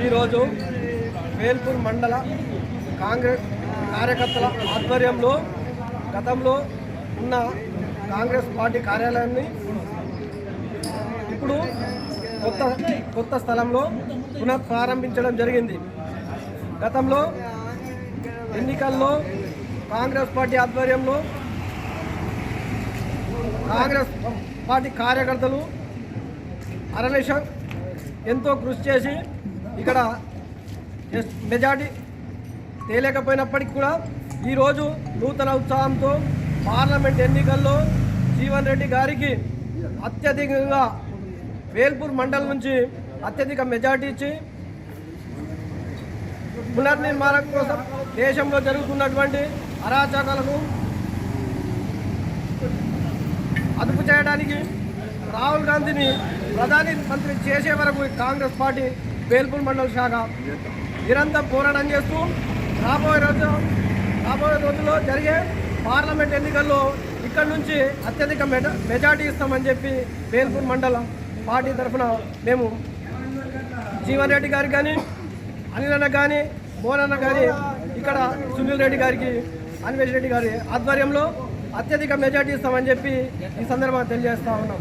ఈరోజు వేల్పూర్ మండల కాంగ్రెస్ కార్యకర్తల ఆధ్వర్యంలో గతంలో ఉన్న కాంగ్రెస్ పార్టీ కార్యాలయాన్ని ఇప్పుడు కొత్త కొత్త స్థలంలో పునఃప్రారంభించడం జరిగింది. గతంలో ఎన్నికల్లో కాంగ్రెస్ పార్టీ ఆధ్వర్యంలో కాంగ్రెస్ పార్టీ కార్యకర్తలు అరనిషం ఎంతో కృషి చేసి ఇక్కడ మెజార్టీ తేలేకపోయినప్పటికీ కూడా ఈరోజు నూతన ఉత్సాహంతో పార్లమెంట్ ఎన్నికల్లో జీవన్ రెడ్డి గారికి అత్యధికంగా వేల్పూర్ మండలం నుంచి అత్యధిక మెజార్టీ ఇచ్చి పునర్నిర్మాణం కోసం దేశంలో జరుగుతున్నటువంటి అరాచకాలను అదుపు చేయడానికి రాహుల్ గాంధీని ప్రధాని మంత్రి చేసే వరకు కాంగ్రెస్ పార్టీ వేల్పూర్ మండల శాఖ నిరంతరం పోరాటం చేస్తూ రాబోయే రోజు రాబోయే రోజుల్లో జరిగే పార్లమెంట్ ఎన్నికల్లో ఇక్కడ నుంచి అత్యధిక మెజ మెజార్టీ ఇస్తామని చెప్పి వేల్పూర్ మండలం పార్టీ తరఫున మేము జీవన్ రెడ్డి గారికి కానీ అనిల్ అన్న కానీ మోహన్ అన్న కానీ ఇక్కడ సునీల్ రెడ్డి గారికి అన్వేష్ రెడ్డి గారి ఆధ్వర్యంలో అత్యధిక మెజార్టీ ఇస్తామని చెప్పి ఈ సందర్భంగా తెలియజేస్తా ఉన్నాం.